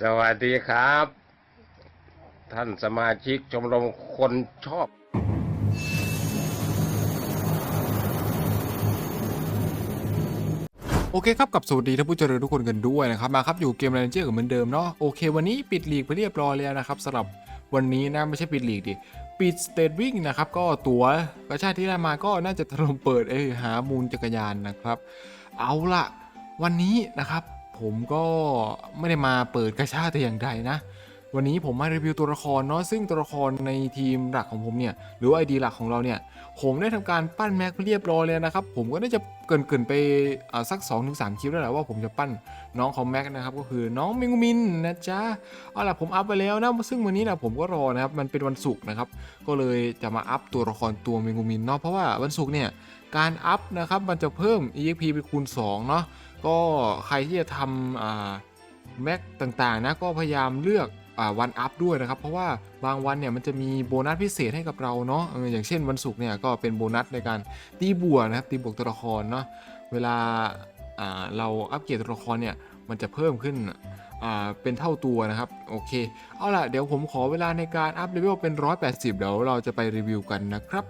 สวัสดีครับ ท่านสมาชิกชมรมคนชอบ โอเคครับกับสวัสดีท่านผู้เจริญทุกคนกันด้วยนะครับ มาครับอยู่เกมแรนเจอร์เหมือนเดิมเนาะโอเค วันนี้ปิดลีกไปเรียบร้อยแล้วนะครับสำหรับวันนี้นะไม่ใช่ปิดลีกดิปิดสเตทวิ่งนะครับ ก็ตัวกระชาติที่ได้มาก็น่าจะถล่มเปิดเอ้หามูลจักรยานนะครับ เอาละวันนี้นะครับ ผมก็ไม่ได้มาเปิดกระชาแต่อย่างใดนะ วันนี้ผมมารีวิวตัวละครเนาะซึ่งตัวละครในทีมหลักของผมเนี่ย หรือไอดีหลักของเราเนี่ย ผมได้ทำการปั้นแม็กเรียบร้อยแล้วนะครับ ผมก็น่าจะเกินๆไปอ่าสัก2อถึงสคลิปแล้วแหละว่าผมจะปั้นน้องของแม็กนะครับก็คือน้องเมงูมินนะจ๊ะเอาล่ะผมอัพไปแล้วนะซึ่งวันนี้นะผมก็รอนะครับมันเป็นวันศุกร์นะครับก็เลยจะมาอัพตัวละครตัวเมงูมินเนาะเพราะว่าวันศุกร์เนี่ยการอัพนะครับมันจะเพิ่ม EXP เป็นคูณ2เนาะ ก็ใครที่จะทำแม็กต่างๆนะก็พยายามเลือกวันอัพด้วยนะครับ เพราะว่าบางวันเนี่ยมันจะมีโบนัสพิเศษให้กับเราเนาะอย่างเช่นวันศุกร์เนี่ยก็เป็นโบนัสในการตีบวกนะครับตีบวกตัวละครเนาะเวลาเราอัปเกรดตัวละครเนี่ยมันจะเพิ่มขึ้นเป็นเท่าตัวนะครับ โอเค เอาล่ะ เดี๋ยวผมขอเวลาในการอัพเลเวลเป็น 180 เดี๋ยวเราจะไปรีวิวกันนะครับ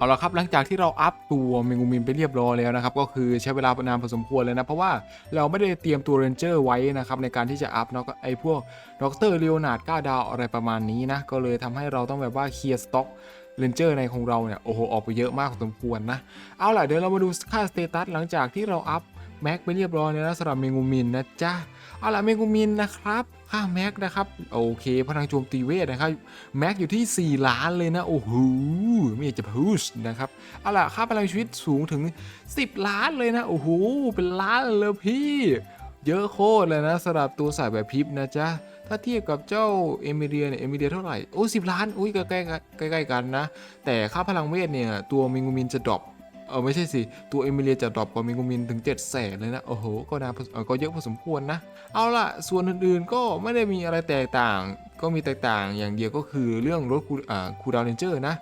เอาละครับหลังจากที่เราอัพตัวเมงูมินไปเรียบร้อยแล้วนะครับก็คือใช้เวลานานพอสมควรเลยนะเพราะว่าเราไม่ได้เตรียมตัวเรนเจอร์ไว้นะครับในการที่จะอัพเนาะก็ไอพวกด็อกเตอรเลโอนาร์ดก้าดาวอะไรประมาณนี้นะก็เลยทำให้เราต้องแบบว่าเคลียร์สต็อกเรนเจอร์ในของเราเนี่ยโอ้โหออกไปเยอะมากพอสมควรนะเอาล่ะเดี๋ยวเรามาดูค่าสเตตัสหลังจากที่เราอัพแม็กไปเรียบร้อยแล้วนะสำหรับเมงูมินนะจ๊ะ เอาล่ะเมงูมินนะครับค่าแม็กนะครับโอเคพลังโจมตีเวทนะครับแม็กอยู่ที่ 4 ล้านเลยนะโอ้โหไม่อยากจะพูดนะครับเอาล่ะค่าพลังชีวิตสูงถึง 10 ล้านเลยนะโอ้โหเป็นล้านเลยพี่ เยอะโคตรเลยนะสำหรับตัวสายแบบพิบนะจ๊ะถ้าเทียบกับเจ้าเอมิเดียเนี่ยเอมิเดียเท่าไหร่โอ้สิบล้านอุ้ยใกล้ใกล้ใกล้กันนะ แต่ค่าพลังเวทเนี่ยตัวมิงูมินจะดรอป เออไม่ใช่สิ ตัวเอมิเลียจะดรอปกว่ามิงูมินถึง7 0 0แสนเลยนะ โอ้โห ก็นาพอเอ่อก็เยอะพอสมควรนะ เอาล่ะ ส่วนอื่นๆก็ไม่ได้มีอะไรแตกต่าง ก็มีแตกต่างอย่างเดียวก็คือเรื่องรถคูอ่าคูดาวเรนเจอร์นะ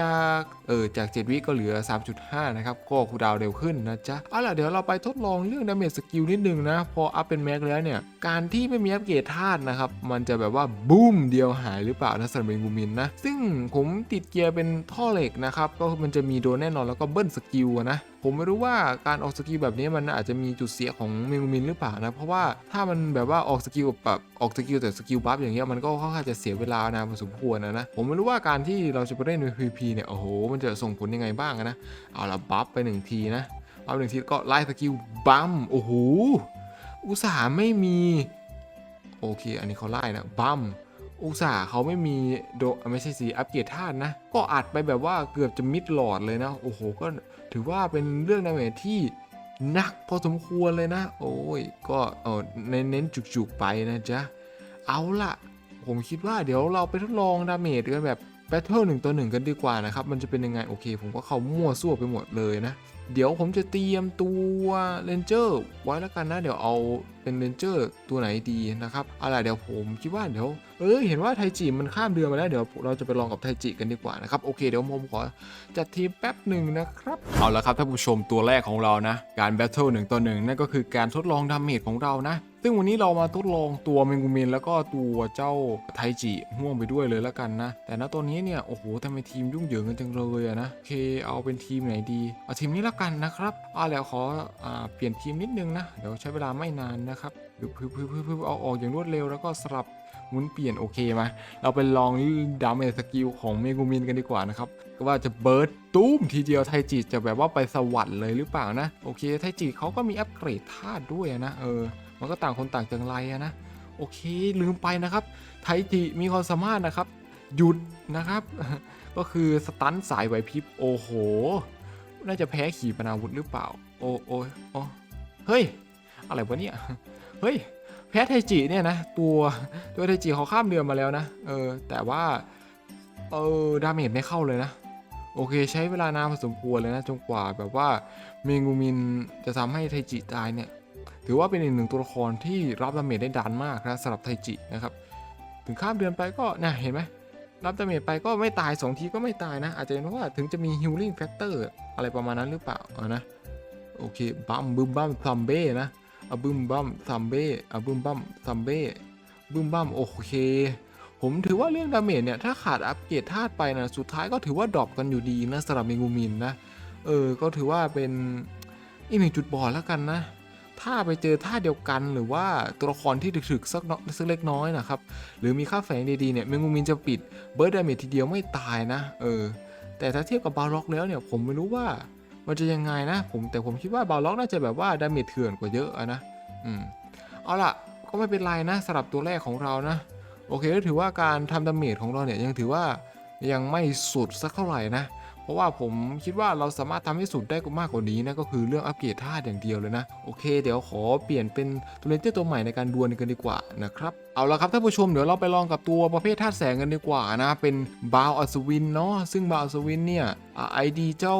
จากเออจาก 7 วิก็เหลือ 3.5 นะครับ ก็คูดาวเร็วขึ้นนะจ๊ะเอาล่ะเดี๋ยวเราไปทดลองเรื่องดาเมจสกิลนิดนึงนะ พออัพเป็นแม็กแล้วเนี่ย การที่ไม่มีอัปเกรดธาตุนะครับ มันจะแบบว่าบูมเดียวหายหรือเปล่านะสำหรับเมงูมินนะ ซึ่งผมติดเกียร์เป็นท่อเหล็กนะครับ ก็มันจะมีโดนแน่นอนแล้วก็เบิ้ลสกิลนะผมไม่รู้ว่าการออกสกิลแบบนี้มันอาจจะมีจุดเสียของเมงูมินหรือเปล่านะ เพราะว่าถ้ามันแบบว่าออกสกิลแบบออกสกิลแต่สกิลบัฟอย่างเงี้ยมันก็ค่อนข้างจะเสียเวลานานพอสมควรนะนะ ผมไม่รู้ว่าการที่เราจะไปเล่นใน PVP เนี่ยโอ้โหมันจะส่งผลยังไงบ้างนะ เอาละบัฟไปหนึ่งทีนะบัฟหนึ่งทีก็ไล่สกิลบัมโอ้โหอุตส่าห์ไม่มี โอเค อันนี้เขาไล่นะบัม อุตสาห์เขาไม่มีโดไม่ใช่สีอัปเกรดธาตุนะ ก็อัดไปแบบว่าเกือบจะมิดหลอดเลยนะ โอ้โห ก็ถือว่าเป็นเรื่องดาเมจที่หนักพอสมควรเลยนะ โอ้ย ก็เออเน้นเน้นจุกๆไปนะจ๊ะ เอาล่ะ ผมคิดว่าเดี๋ยวเราไปทดลองดาเมจกันแบบแบทเทิลหนึ่งต่อหนึ่งกันดีกว่านะครับ มันจะเป็นยังไง โอเค ผมก็เข้ามั่วซั่วไปหมดเลยนะ เดี๋ยวผมจะเตรียมตัวเรนเจอร์ไว้แล้วกันนะ เดี๋ยวเอาเป็นเรนเจอร์ตัวไหนดีนะครับเอาล่ะเดี๋ยวผมคิดว่าเดี๋ยว เออเห็นว่าไทจิมันข้ามเดือนมาแล้วเดี๋ยวเราจะไปลองกับไทจิกันดีกว่านะครับโอเคเดี๋ยวผมขอจัดทีมแป๊บหนึ่งนะครับเอาละครับท่านผู้ชมตัวแรกของเรานะ การแบทเทิลหนึ่งต่อหนึ่งนั่นก็คือการทดลองดาเมจของเรานะ ซึ่งวันนี้เรามาทดลองตัวเมงูมินแล้วก็ตัวเจ้าไทจิห่วงไปด้วยเลยแล้วกันนะ แต่ณตอนนี้เนี่ยโอ้โหทำไมทีมยุ่งเหยิงกันจังเลยอะนะโอเคเอาเป็นทีมไหนดีเอาทีมนี้แล้วกันนะครับอ่าแล้วขออ่าเปลี่ยนทีมนิดนึงนะเดี๋ยวใช้เวลาไม่นานนะครับพึบพึบพึบพึบพึบเอาออกอย่างรวดเร็วแล้วก็สลับ หมุนเปลี่ยนโอเคมา เราไปลองดาเมจสกิลของเมกูมินกันดีกว่านะครับก็ว่าจะเบิร์ดตุ้มทีเดียวไทจิจะแบบว่าไปสวรรค์เลยหรือเปล่านะ โอเคไทจิเขาก็มีอัปเกรดธาตุด้วยนะเออ มันก็ต่างคนต่างจังไรนะ โอเคลืมไปนะครับ ไทจิมีความสามารถนะครับ หยุดนะครับ ก็คือสตันสายไหวพริบโอ้โห น่าจะแพ้ขี่ปนาวุธหรือเปล่า โอ้โอ้โอ้เฮ้ย อะไรวะเนี่ย เฮ้ย พ้ไทจิเนี่ยนะตัวตัวไทจิเขาข้ามเดือนมาแล้วนะเออแต่ว่าเออดาเมจไม่เข้าเลยนะ โอเค ใช้เวลานานพอสมควรเลยนะจนกว่าแบบว่าเมงูมินจะทำให้ไทจิตายเนี่ย ถือว่าเป็นอีกหนึ่งตัวละครที่รับดาเมจได้ดันมากนะสำหรับไทจินะครับ ถึงข้ามเดือนไปก็น่ะเห็นไหมรับดาเมจไปก็ไม่ตาย 2 ทีก็ไม่ตายนะ อาจจะเป็นเพราะว่าถึงจะมี healing factor อะไรประมาณนั้นหรือเปล่าเอานะโอเคบัมบึมบัมซัมเบ้นะ อะบึมบัมซัมเบ้อะบึมบัมซัมเบ้บึมบ้ามโอเค ผมถือว่าเรื่องดาเมจเนี่ย ถ้าขาดอัปเกรดธาตุไปนะ สุดท้ายก็ถือว่าดรอปกันอยู่ดีนะสำหรับเมงูมินนะ เออ ก็ถือว่าเป็นอีกหนึ่งจุดบอดแล้วกันนะ ถ้าไปเจอท่าเดียวกันหรือว่าตัวละครที่ถึกๆสักน้อยสักเล็กน้อยนะครับ หรือมีค่าแฝงดีๆเนี่ยเมงูมินจะปิดเบิร์ดดาเมจทีเดียวไม่ตายนะ เออ แต่ถ้าเทียบกับบาล็อกแล้วเนี่ยผมไม่รู้ว่า มันจะยังไงนะ ผมแต่ผมคิดว่าบาล็อกน่าจะแบบว่าดาเมจเถื่อนกว่าเยอะนะอืมเอาล่ะก็ไม่เป็นไรนะสำหรับตัวแรกของเรานะ โอเคก็ถือว่าการทำดาเมจของเราเนี่ยยังถือว่ายังไม่สุดสักเท่าไหร่นะ เพราะว่าผมคิดว่าเราสามารถทำให้สุดได้มากกว่านี้นะก็คือเรื่องอัปเกรดธาตุอย่างเดียวเลยนะ โอเค เดี๋ยวขอเปลี่ยนเป็นตัวเลนเจอร์ตัวใหม่ในการดวลกันดีกว่านะครับ เอาละครับท่านผู้ชมเดี๋ยวเราไปลองกับตัวประเภทธาตุแสงกันดีกว่านะ เป็นบาวอัศวินเนาะซึ่งบาวอัศวินเนี่ย ไอดีเจ้า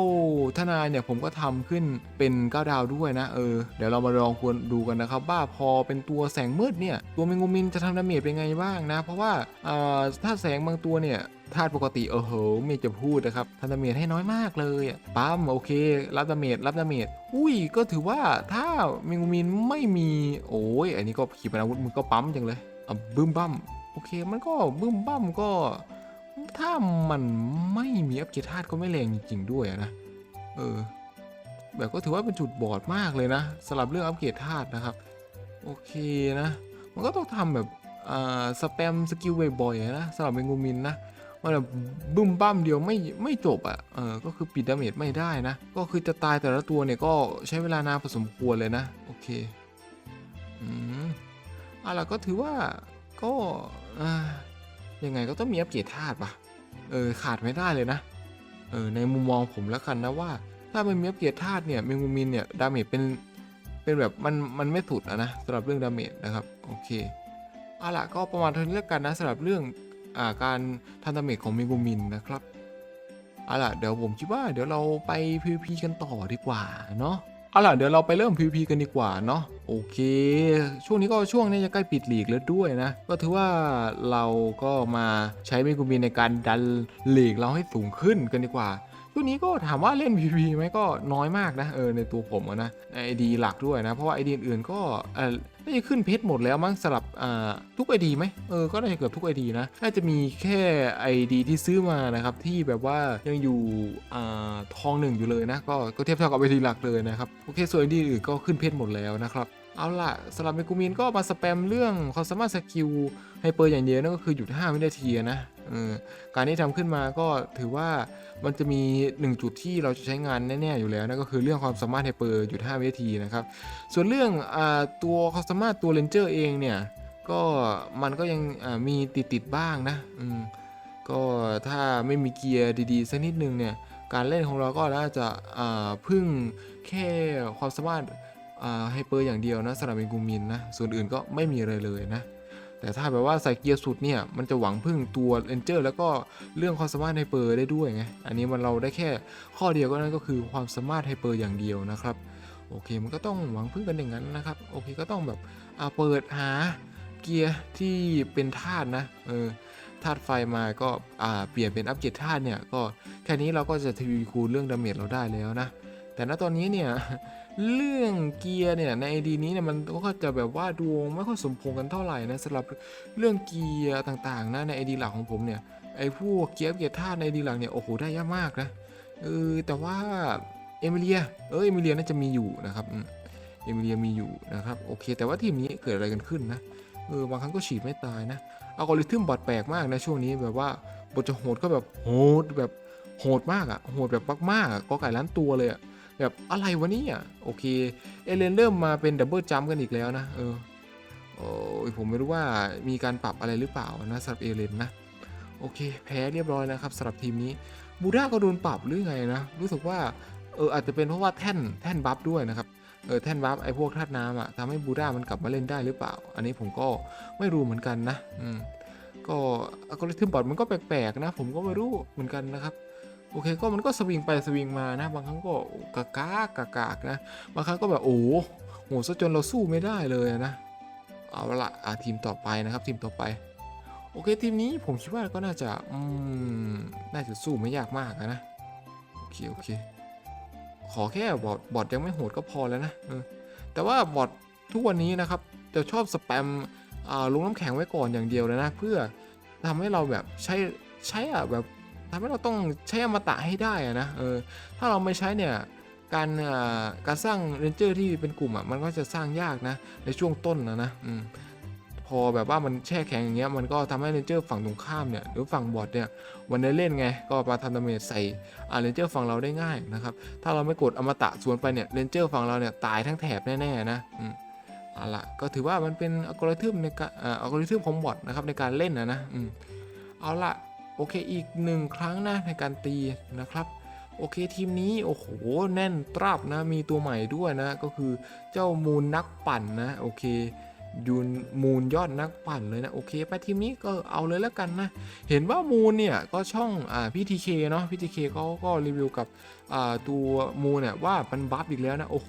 ทนายเนี่ยผมก็ทำขึ้นเป็น9ดาวด้วยนะเออเดี๋ยวเรามาลองควรดูกันนะครับว่าพอเป็นตัวแสงมืดเนี่ยตัวเมงูมินจะทำดาเมจเป็นไงบ้างนะ เพราะว่าอ่าแสงบางตัวเนี่ยธาตุปกติเออโหไม่จะพูดนะครับทำดาเมจให้น้อยมากเลยปั๊มโอเค รับดาเมจรับดาเมจอุ้ยก็ถือว่าถ้าเมงูมินไม่มีโอ้ยอันนี้ก็ขีปนาวุธมันก็ปั๊มจังเลยอะบึ้มบั้มโอเคมันก็บึ้มบั้มก็ ถ้ามันไม่มีอัปเกรดธาตุก็ไม่แรงจริง ๆ ด้วยนะ เออ แบบก็ถือว่าเป็นจุดบอดมากเลยนะสำหรับเรื่องอัปเกรดธาตุนะครับ โอเคนะ มันก็ต้องทำแบบอ่าสแปมสกิลบ่อยๆนะสำหรับเมงูมินนะมันแบบบึ้มบ้ามเดียวไม่ไม่จบอะ่ะ เออ ก็คือปิดดาเมจไม่ได้นะ ก็คือจะตายแต่ละตัวเนี่ยก็ใช้เวลานานพอสมควรเลยนะ โอเค อืมอาล่ะก็ถือว่าก็อ่ายังไงก็ต้องมีอัปเกรดธาตุปะ เออขาดไม่ได้เลยนะเออในมุมมองผมแล้วกันนะว่า ถ้าไม่มีอัปเกรดธาตุเนี่ยเมงูมินเนี่ยดาเมจเป็นเป็นแบบมันมันไม่สุดอะนะสำหรับเรื่องดาเมจนะครับโอเคเอาล่ะก็ประมาณเท่านี้แล้วกันนะสำหรับเรื่องอ่าการทำดาเมจของเมกูมินนะครับเอาล่ะเดี๋ยวผมคิดว่าเดี๋ยวเราไป PVP กันต่อดีกว่าเนาะเอาล่ะเดี๋ยวเราไปเริ่ม PVP กันดีกว่าเนาะ โอเค ช่วงนี้ก็ช่วงนี้จะใกล้ปิดหลีกแล้วด้วยนะ ก็ถือว่าเราก็มาใช้เมกุมินในการดันหลีกเราให้สูงขึ้นกันดีกว่า ช่วนี้ก็ถามว่าเล่น PVP ไหมก็น้อยมากนะเออในตัวผมนะไอดีหลักด้วยนะ เพราะว่าไอดีอื่นๆก็เออน่าจะขึ้นเพชรหมดแล้วมั้งสลับทุกไอดีไหมเออก็น่าจะเกือบทุกไอดีนะน่าจะมีแค่ไอดีที่ซื้อมานะครับที่แบบว่ายังอยู่อทองหนึ่งอยู่เลยนะก็ก็เทียบเท่ากับไอดีหลักเลยนะครับโอเคส่วนไอดีอื่นก็ขึ้นเพชรหมดแล้วนะครับ เอาล่ะสำหรับเมกูมินก็มาสแปมเรื่องความสามารถสกิลไฮเปอร์อย่างเดียวนั่นก็คือหยุด5วินาทีนะออการที่ทำขึ้นมาก็ถือว่ามันจะมี 1 จุดที่เราจะใช้งานแน่ๆอยู่แล้วนั่นก็คือเรื่องความสามารถไฮเปอร์หยุด5วินาทีนะครับ ส่วนเรื่องอตัวความสามารถตัวเลนเจอร์เองเนี่ยก็มันก็ยังมีติดติดๆบ้างนะก็ถ้าไม่มีเกียร์ดีๆสักนิดนึงเนี่ยการเล่นของเราก็น่าจะาพึ่งแค่ความสามารถ ไฮเปอร์อย่างเดียวนะสำหรับเมกูมินนะส่วนอื่นก็ไม่มีอะไรเลยนะแต่ถ้าแบบว่าใส่เกียร์สุดเนี่ยมันจะหวังพึ่งตัวเลนเจอร์แล้วก็เรื่องความสามารถไฮเปอร์ได้ด้วยไงอันนี้มันเราได้แค่ข้อเดียวก็นั่นก็คือความสามารถไฮเปอร์อย่างเดียวนะครับโอเคมันก็ต้องหวังพึ่งกันอย่างนั้นนะครับโอเคก็ต้องแบบอ่าเปิดหาเกียร์ที่เป็นธาตุนะเออธาตุไฟมาก็อ่าเปลี่ยนเป็นอัปเกรดธาตุเนี่ยก็แค่นี้เราก็จะทวีคูณเรื่องดาเมจเราได้แล้วนะแต่ณตอนนี้เนี่ย เรื่องเกียร์เนี่ยในไอดีนี้เนี่ยมันก็จะแบบว่าดวงไม่ค่อยสมพงกันเท่าไหร่นะสำหรับเรื่องเกียร์ต่างๆนะในไอดีหลักของผมเนี่ยไอพวกเกียร์เกียร์ธาตุในไอดีหลักเนี่ยโอ้โหได้ยากมากนะเออแต่ว่าเอมิเลียเออเอมิเลียน่าจะมีอยู่นะครับอืมเอมิเลียมีอยู่นะครับโอเค แต่ว่าทีมนี้เกิดอะไรกันขึ้นนะเออบางครั้งก็ฉีดไม่ตายนะอัลกอริทึมบอดแปลกมากนะช่วงนี้แบบว่าบทจะโหดก็แบบโหดแบบโหดมากอะโหดแบบมากๆอะก็ไก่ล้านตัวเลยอะ แบบอะไรวะเนี่ยโอเค เอเลนเริ่มมาเป็นดับเบิลจัมกันอีกแล้วนะ เออโอ้ยผมไม่รู้ว่ามีการปรับอะไรหรือเปล่านะสำหรับเอเลนนะโอเค แพ้เรียบร้อยนะครับสำหรับทีมนี้บูด้าก็โดนปรับหรือไงนะ รู้สึกว่าเอออาจจะเป็นเพราะว่าแท่นแท่นบัฟด้วยนะครับเออแท่นบัฟไอพวกธาตุน้ำอะทำให้บูด้ามันกลับมาเล่นได้หรือเปล่า อันนี้ผมก็ไม่รู้เหมือนกันนะอืมก็อัลกอริทึมบอทมันก็แปลกๆนะ ผมก็ไม่รู้เหมือนกันนะครับ โอเคก็มันก็สวิงไปสวิงมานะ บางครั้งก็กากากากากนะ บางครั้งก็แบบโอ้โหซะจนเราสู้ไม่ได้เลยนะ เอาละอะทีมต่อไปนะครับทีมต่อไป โอเคทีมนี้ผมคิดว่าก็น่าจะอืมน่าจะสู้ไม่ยากมากนะโอเคโอเคขอแค่บอทบอทยังไม่โหดก็พอแล้วนะแต่ว่าบอททุกวันนี้นะครับจะชอบสแปมอ่าลงน้ำแข็งไว้ก่อนอย่างเดียวเลยนะ เพื่อทำให้เราแบบใช้ใช้อะแบบำให้เราต้องใช้อมตะให้ได้อะนะเออถ้าเราไม่ใช้เนี่ยการการสร้างเรนเจอร์ที่เป็นกลุ่มอะมันก็จะสร้างยากนะในช่วงต้นนะนะอพอแบบว่ามันแช่แข็งอย่างเงี้ยมันก็ทำให้เรนเจอร์ฝั่งตรงข้ามเนี่ยหรือฝั่งบอทเนี่ยวันได้เล่นไงก็มาทำดาเมจใส่เรนเจอร์ฝั่งเราได้ง่ายนะครับถ้าเราไม่กดอมตะสวนไปเนี่ยเรนเจอร์ฝั่งเราเนี่ยตายทั้งแถบแน่ๆนะอืมเอาละก็ถือว่ามันเป็นอัลกอริทึมในการอัลกอริทึมของบอทนะครับในการเล่นนะนะเอาละ โอเคอีกหนึ่งครั้งนะในการตีนะครับโอเคทีมนี้โอ้โหแน่นตราบนะมีตัวใหม่ด้วยนะ ก็คือเจ้ามูลนักปั่นนะโอเคยูนมูลยอดนักปั่นเลยนะโอเคไปทีมนี้ก็เอาเลยแล้วกันนะ เห็นว่ามูลเนี่ยก็ช่องอ่าพี่ทีเคเนาะพี่ทีเคเขาก็รีวิวกับอ่าตัวมูลเนี่ยว่ามันบัฟอีกแล้วนะโอ้โห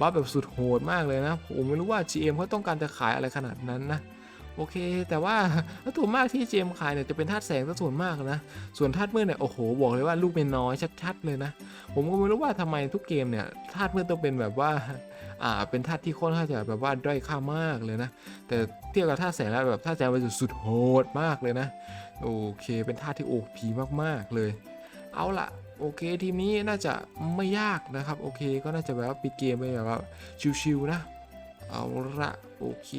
บัฟแบบสุดโหดมากเลยนะผมไม่รู้ว่า GM เขาต้องการจะขายอะไรขนาดนั้นนะ โอเค แต่ว่าตัวมากที่ GM ขายเนี่ยจะเป็นธาตุแสงซะส่วนมากนะ ส่วนธาตุมืดเนี่ยโอ้โหบอกเลยว่าลูกเป็นน้อยชัดๆเลยนะ ผมก็ไม่รู้ว่าทำไมทุกเกมเนี่ยธาตุมืดต้องเป็นแบบว่าอ่าเป็นธาตุที่ค่อนข้างจะแบบว่าด้อยค่ามากเลยนะ แต่เทียบกับธาตุแสงแล้วแบบธาตุแสงมันสุดโหดมากเลยนะ โอเค เป็นธาตุที่โอกผีมากๆเลย เอาละโอเคทีมนี้น่าจะไม่ยากนะครับ โอเคก็น่าจะแบบว่าปิดเกมไปแบบว่าชิวๆนะ เอาละโอเค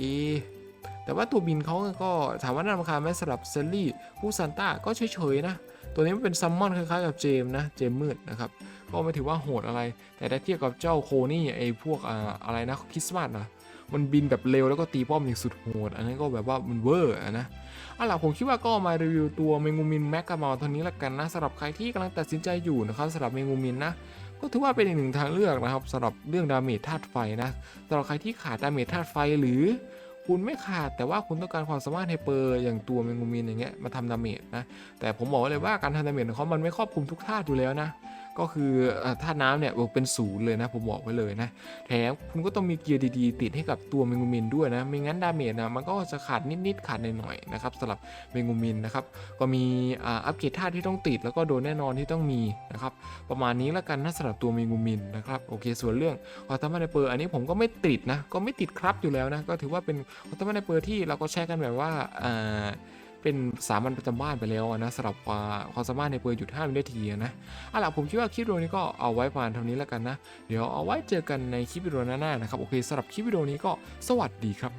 แต่ว่าตัวบินเขาก็ถามว่าน่ารำคาญไหมสำหรับเซลลี่ผู้ซันต้าก็เฉยๆนะ ตัวนี้มันเป็นซัมมอนคล้ายๆกับเจมส์นะ เจมส์มืดนะครับ ก็ไม่ถือว่าโหดอะไร แต่ถ้าเทียบกับเจ้าโคนี่ไอ้พวกออะไรนะคริสต์มาสนะมันบินแบบเร็วแล้วก็ตีป้อมอย่างสุดโหด อันนั้นก็แบบว่ามันเวอร์นะเอาล่ะผมคิดว่าก็มารีวิวตัวเมงูมินแมกกามาเท่านี้ละกันนะสำหรับใครที่กำลังตัดสินใจอยู่นะครับสำหรับเมงูมินนะก็ถือว่าเป็นอีกหนึ่งทางเลือกนะครับสำหรับเรื่องดาเมจธาตุไฟนะสำหรับใครที่ขาดดาเมจธาตุไฟหรือ คุณไม่ขาดแต่ว่าคุณต้องการความสามารถไฮเปอร์อย่างตัวเมงูมินอย่างเงี้ยมาทำดาเมจนะแต่ผมบอกเลยว่าการทำดาเมจของเขามันไม่ครอบคลุมทุกธาตุอยู่แล้วนะก็คืออ่าน้ำเนี่ยเป็นศูนย์เลยนะผมบอกไว้เลยนะแถมคุณก็ต้องมีเกียร์ดีๆ ติดให้กับตัวเมงูมินด้วยนะไม่งั้นดาเมจนะมันก็จะขาดนิดๆขาดหน่อยๆนะครับสำหรับเมงูมินนะครับก็มีอัปเกรดธาตุที่ต้องติดแล้วก็โดนแน่นอนที่ต้องมีนะครับประมาณนี้แล้วกันนะสำหรับตัวเมงูมินนะครับโอเคส่วนเรื่องออตมาในเปอร์อันนี้ผมก็ไม่ติดนะก็ไม่ติดครับอยู่แล้วนะก็ถือว่าเป็นออตมาในเปอร์ที่เราก็ใช้กันแบบว่าอ่า เป็นสามัญประจำบ้านไปแล้วนะสำหรับความสามารถในเปอร์หยุดห้าวินาทีนะเอาล่ะผมคิดว่าคลิปวิดีโอนี้ก็เอาไว้ประมาณเท่านี้แล้วกันนะ เดี๋ยวเอาไว้เจอกันในคลิปวิดีโอหน้าๆนะครับ โอเคสำหรับคลิปวิดีโอนี้ก็สวัสดีครับ